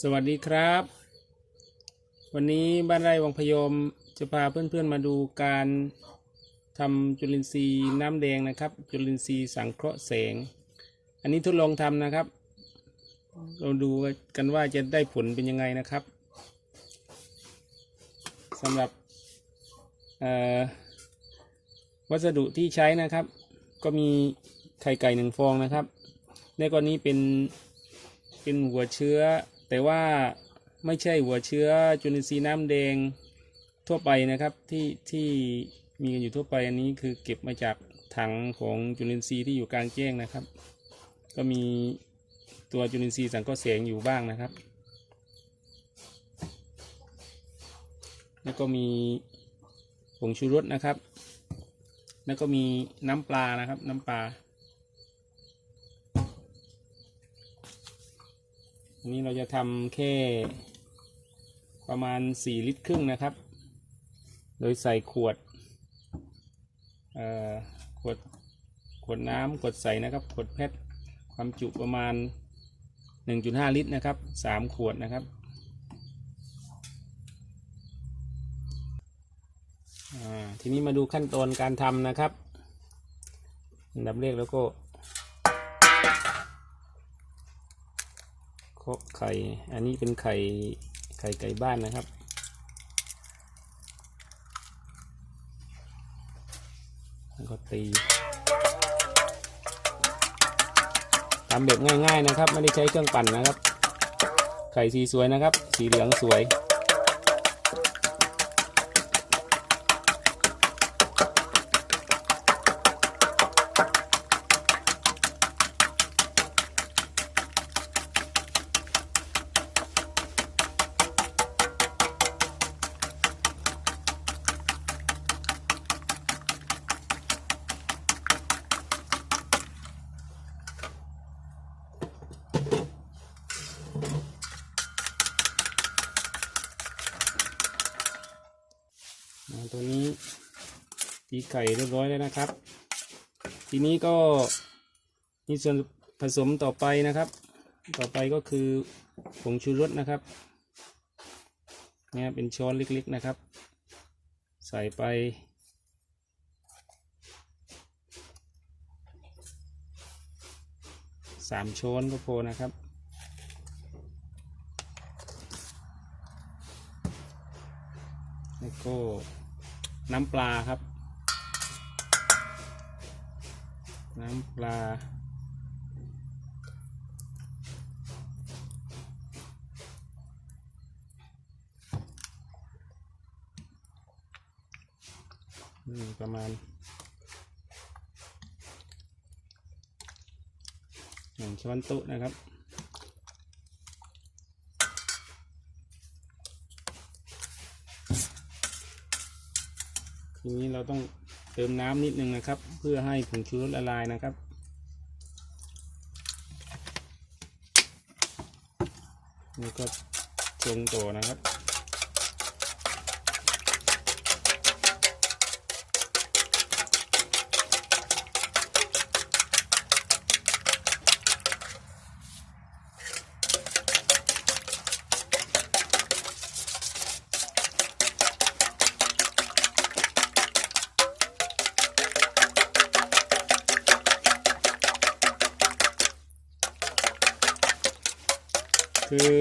สวัสดีครับ วันนี้บ้านไร่วังพยมจะพาเพื่อนๆมาดูการทำจุลินทรีย์น้ำแดงนะครับ จุลินทรีย์สังเคราะห์แสง อันนี้ทดลองทำนะครับ เราดูกันว่าจะได้ผลเป็นยังไงนะครับสำหรับวัสดุที่ใช้นะครับ ก็มีไข่ไก่หนึ่งฟองนะครับ ในกรณีเป็นเป็นหัวเชื้อ แต่ว่าไม่ใช่หัวเชื้อจุลินทรีย์น้ำแดงทั่วไปนะครับที่ที่มีกันอยู่ทั่วไปอันนี้คือเก็บมาจากถังของจุลินทรีย์ที่อยู่กลางแจ้งนะครับ ก็มีตัวจุลินทรีย์สังเคราะห์แสงอยู่บ้างนะครับ แล้วก็มีผงชูรสนะครับ แล้วก็มีน้ำปลานะครับน้ำปลา อันนี้เราจะทำแค่ประมาณ 4 ลิตรครึ่งนะครับ โดยใส่ขวดเอ่อขวด ขวดน้ำขวดใสนะครับ ขวดแพทความจุประมาณ 1.5 ลิตรนะครับ 3 ขวดนะครับอ่าทีนี้มาดูขั้นตอนการทำนะครับ อันดับแรกแล้วก็ เคาะไข่ อันนี้เป็นไข่ไข่ไก่บ้านนะครับ แล้วก็ตีทำแบบง่ายๆนะครับ ไม่ได้ใช้เครื่องปั่นนะครับ ไข่สีสวยนะครับ สีเหลืองสวย อ่าตัวนี้ตี ไข่เรียบร้อยแล้วนะครับ ทีนี้ก็มีส่วนผสมต่อไปนะครับ ต่อไปก็คือผงชูรสนะครับเนี่ยเป็นช้อนเล็กๆนะครับ ใส่ไป สามช้อนก็พอนะครับแล้วก็น้ำปลาครับ น้ำปลา ประมาณหนึ่งช้อนโต๊ะนะครับทีนี้เราต้อง เติมน้ำนิดนึงนะครับ เพื่อให้ผงชูรสละลายนะครับนี่ก็ชงต่อนะครับ คือ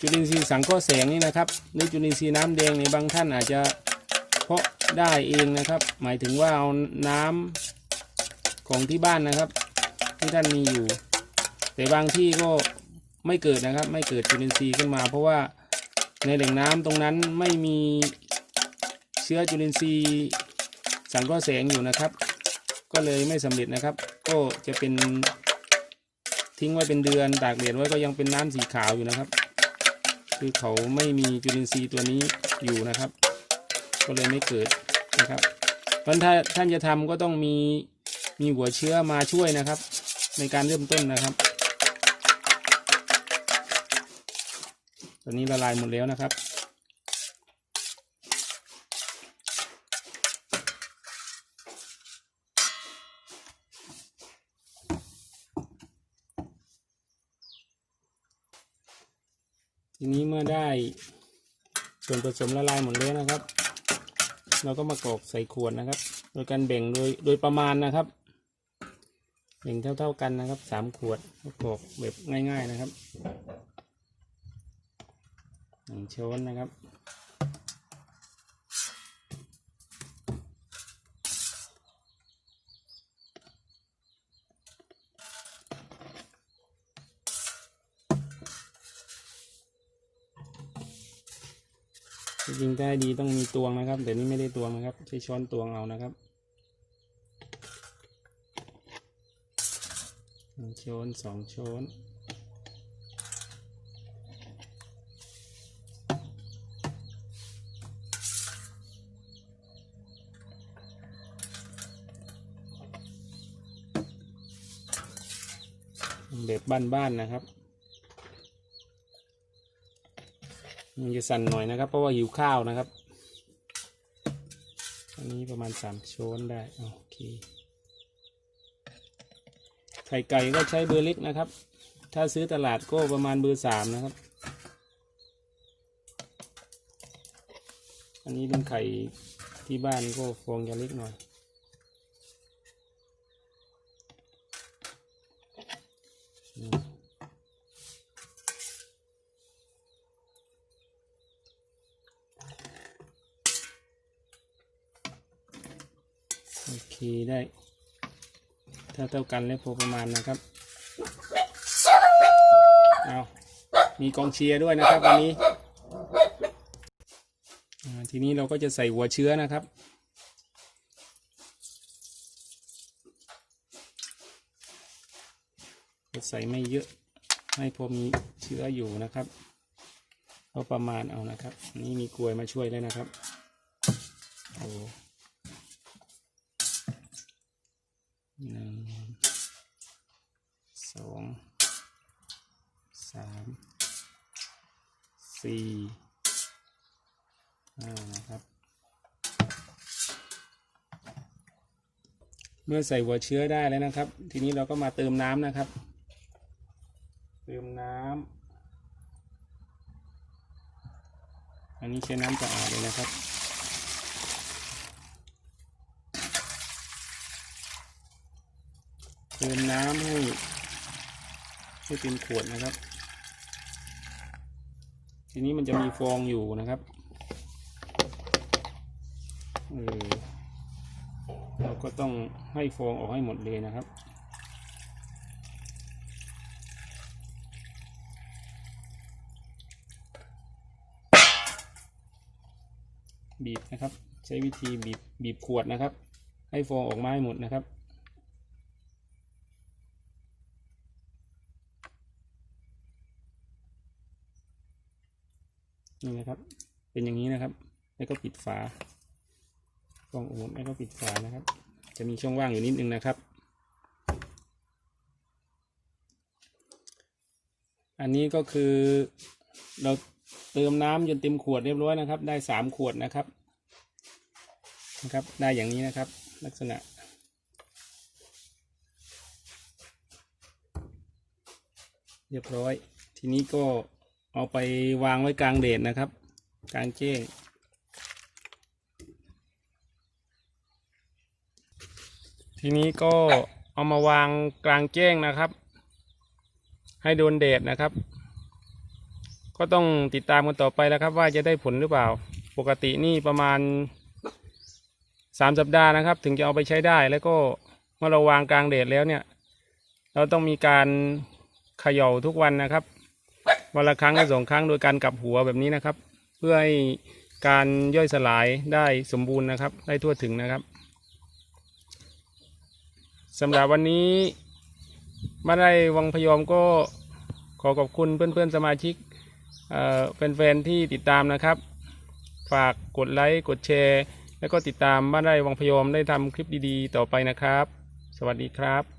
จุลินทรีย์สังเคราะห์แสงนี่นะครับหรือจุลินทรีย์น้ำแดงในบางท่านอาจจะเพาะได้เองนะครับ หมายถึงว่าเอาน้ำของที่บ้านนะครับ ที่ท่านมีอยู่ แต่บางที่ก็ไม่เกิดนะครับ ไม่เกิดจุลินทรีย์ขึ้นมา เพราะว่าในแหล่งน้ำตรงนั้นไม่มีเชื้อจุลินทรีย์สังเคราะห์แสงอยู่นะครับ ก็เลยไม่สำเร็จนะครับ ก็จะเป็น ทิ้งไว้เป็นเดือนตากแดดไว้ก็ยังเป็นน้ำสีขาวอยู่นะครับ คือเขาไม่มีจุลินทรีย์ตัวนี้อยู่นะครับ ก็เลยไม่เกิดนะครับเพราะฉะนั้นถ้าท่านจะทำก็ต้องมีมีหัวเชื้อมาช่วยนะครับ ในการเริ่มต้นนะครับตอนนี้ละลายหมดแล้วนะครับ ทีนี้เมื่อได้ส่วนผสมละลายหมดแล้วนะครับ เราก็มากรอกใส่ขวดนะครับ โดยการแบ่งโดยโดยประมาณนะครับแบ่งเท่า ๆกันนะครับสามขวดก็กรอกแบบง่าย ๆนะครับหนึ่งช้อนนะครับ จริงได้ดีต้องมีตวงนะครับแต่นี่ไม่ได้ตวงนะครับ ใช้ช้อนตวงเอานะครับหนึ่งช้อนสองช้อนแบบบ้านๆนะครับ มันจะสั่นหน่อยนะครับ เพราะว่าหิวข้าวนะครับ อันนี้ประมาณสามช้อนได้ โอเค ไข่ไก่ก็ใช้เบอร์เล็กนะครับ ถ้าซื้อตลาดก็ประมาณเบอร์สามนะครับ อันนี้เป็นไข่ที่บ้านก็ฟองจะเล็กหน่อย อืม โอเคได้ถ้าเท่ากันแล้วพอประมาณนะครับ เอามีกองเชียร์ด้วยนะครับวันนี้ ทีนี้เราก็จะใส่หัวเชื้อนะครับใส่ไม่เยอะให้พอมีเชื้ออยู่นะครับเอาประมาณเอานะครับ นี่มีกลวยมาช่วยเลยนะครับโอ้ หนึ่งสองสาม สี่านะครับ เมื่อใส่หัวเชื้อได้แล้วนะครับ ทีนี้เราก็มาเติมน้ำนะครับ เติมน้ำอันนี้ใช้น้ำสะอาดเลยนะครับเติมน้ำให้ให้เต็มขวดนะครับ ทีนี้มันจะมีฟองอยู่นะครับเออเราก็ต้องให้ฟองออกให้หมดเลยนะครับ บีบนะครับ ใช้วิธีบีบบีบขวดนะครับ ให้ฟองออกมาให้หมดนะครับ นี่นะครับ เป็นอย่างนี้นะครับ แล้วก็ปิดฝากล่องโอมแล้วก็ปิดฝานะครับ จะมีช่องว่างอยู่นิดนึงนะครับ อันนี้ก็คือเราเติมน้ำจนเต็มขวดเรียบร้อยนะครับ ได้สามขวดนะครับนะครับ ได้อย่างนี้นะครับ ลักษณะเรียบร้อย ทีนี้ก็ เอาไปวางไว้กลางเดดนะครับ กลางแจ้งทีนี้ก็เอามาวางกลางแจ้งนะครับ ให้โดนแดดนะครับ ก็ต้องติดตามกันต่อไปแล้วครับ ว่าจะได้ผลหรือเปล่า ปกตินี่ประมาณสามสัปดาห์นะครับ ถึงจะเอาไปใช้ได้แล้วก็เมื่อเราวางกลางแดดแล้วเนี่ย เราต้องมีการเขย่าทุกวันนะครับ วันละครั้งหรือสองครั้งโดยการกลับหัวแบบนี้นะครับ เพื่อให้การย่อยสลายได้สมบูรณ์นะครับ ได้ทั่วถึงนะครับสำหรับวันนี้บ้านไร่วังพยอมก็ขอขอบคุณเพื่อนๆสมาชิกแฟนๆที่ติดตามนะครับ ฝากกดไลค์กดแชร์ แล้วก็ติดตามบ้านไร่วังพยอมได้ทำคลิปดีๆ ต่อไปนะครับ สวัสดีครับ